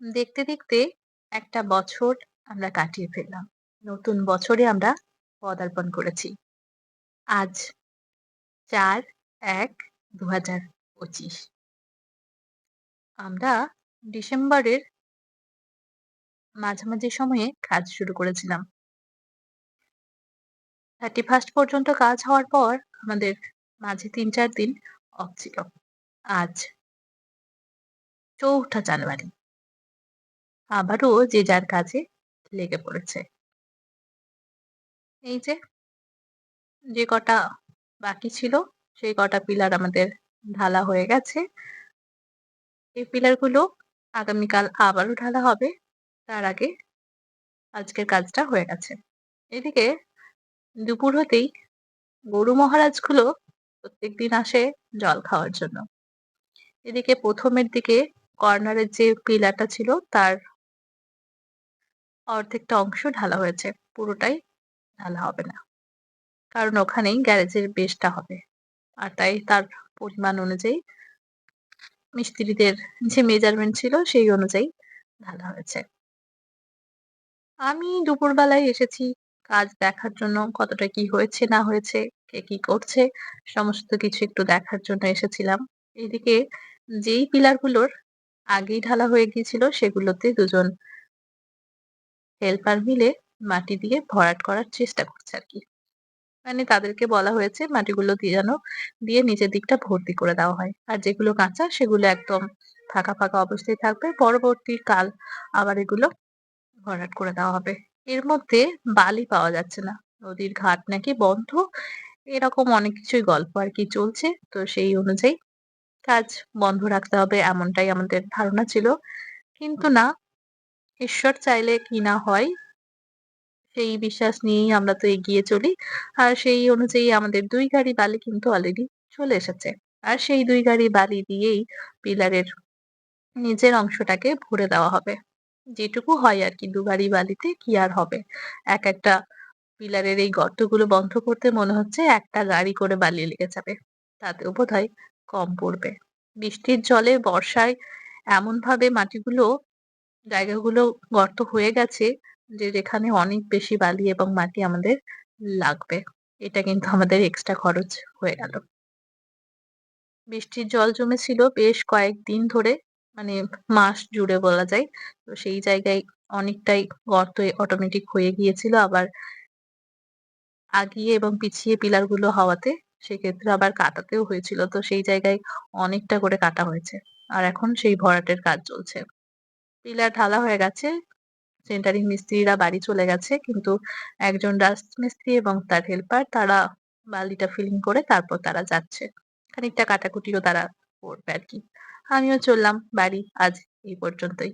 দেখতে, দেখতে একটা বছর আমরা কাটিয়ে ফেললাম। নতুন বছরে আমরা পদার্পণ করেছি। আজ ৪-১-২০২৫ আমরা ডিসেম্বরের মাঝামাঝি সময়ে কাজ শুরু করেছিলাম। 31st পর্যন্ত কাজ হওয়ার পর আমাদের মাঝে ৩-৪ দিন অফ ছিল। আজ চৌঠা জানুয়ারি। আবারও যে যার কাজে লেগে পড়েছে। এই যে, যে কটা বাকি ছিল সেই কটা পিলার আমাদের ঢালা হয়ে গেছে। এই পিলারগুলো আগামীকাল আবারও ঢালা হবে। তার আগে আজকের কাজটা হয়ে গেছে। এদিকে দুপুর হতেই গরু মহারাজগুলো প্রত্যেক দিন আসে জল খাওয়ার জন্য। এদিকে প্রথমের দিকে কর্নারের যে পিলারটা ছিল তার অর্ধেকটা অংশ ঢালা হয়েছে। পুরোটাই ঢালা হবে না। কারণ ওখানেই গ্যারেজের বেসটা হবে। আর তাই তার পরিমাণ অনুযায়ী মিস্ত্রিদের যে মেজারমেন্ট ছিল সেই অনুযায়ী ঢালা হয়েছে। আমি দুপুরবেলায় এসেছি কাজ দেখার জন্য কতটা কি হয়েছে না হয়েছে, কে কি করছে সমস্ত কিছু একটু দেখার জন্য এসেছিলাম। এদিকে যেই পিলারগুলোর আগেই ঢালা হয়ে গিয়েছিল সেগুলোতে দুজন হেল্পার মিলে মাটি দিয়ে ভরাট করার চেষ্টা করছে আর কি মানে তাদেরকে বলা হয়েছে মাটিগুলো দিয়ে যেন দিয়ে নিচের দিকটা ভর্তি করে দেওয়া হয়। আর যেগুলো কাঁচা সেগুলো একদম ফাঁকা, ফাঁকা অবস্থায় থাকবে। পরবর্তী কাল আবার এগুলো ভরাট করে দেওয়া হবে। এর মধ্যে বালি পাওয়া যাচ্ছে না। নদীর ঘাট নাকি বন্ধ। এরকম অনেক কিছুই গল্প আর কি চলছে। তো সেই অনুযায়ী কাজ বন্ধ রাখতে হবে এমনটাই আমাদের ধারণা ছিল। কিন্তু না, ঈশ্বর চাইলে কি না হয়, সেই বিশ্বাস নিয়েই আমরা তো এগিয়ে চলি। আর সেই অনুযায়ী আমাদের দুই গাড়ি বালি কিন্তু অলরেডি চলে এসেছে। আর সেই দুই গাড়ি বালি দিয়েই পিলারের নিচের অংশটাকে ভরে দেওয়া হবে। যেটুকু হয় আর কি, দু গাড়ি বালিতে কি আর হবে। এক একটা পিলারের এই গর্তগুলো বন্ধ করতে মনে হচ্ছে একটা গাড়ি করে বালি লেগে যাবে। তাতেও বোধহয় কম পড়বে। বৃষ্টির জলে, বর্ষায় এমনভাবে মাটিগুলো জায়গাগুলো গর্ত হয়ে গেছে যে যেখানে অনেক বেশি বালি এবং মাটি আমাদের লাগবে। এটা কিন্তু আমাদের এক্সট্রা খরচ হয়ে গেল। বৃষ্টির জল জমেছিল বেশ কয়েকদিন ধরে মানে মাস জুড়ে বলা যায়। তো সেই জায়গায় অনেকটাই গর্ত অটোমেটিক হয়ে গিয়েছিল। আবার আগিয়ে এবং পিছিয়ে পিলারগুলো হওয়াতে সেক্ষেত্রে আবার কাটাতেও হয়েছিল। তো সেই জায়গায় অনেকটা করে কাটা হয়েছে। আর এখন সেই ভরাটের কাজ চলছে। পিলার ঢালা হয়ে গেছে। সেন্টারিং মিস্ত্রিরা বাড়ি চলে গেছে। কিন্তু একজন রাজমিস্ত্রি এবং তার হেল্পার তারা বালিটা ফিলিং করে তারপর তারা যাচ্ছে। খানিকটা কাটাকুটিও তারা করবে আর কি আমিও চললাম বাড়ি আজ এই পর্যন্তই।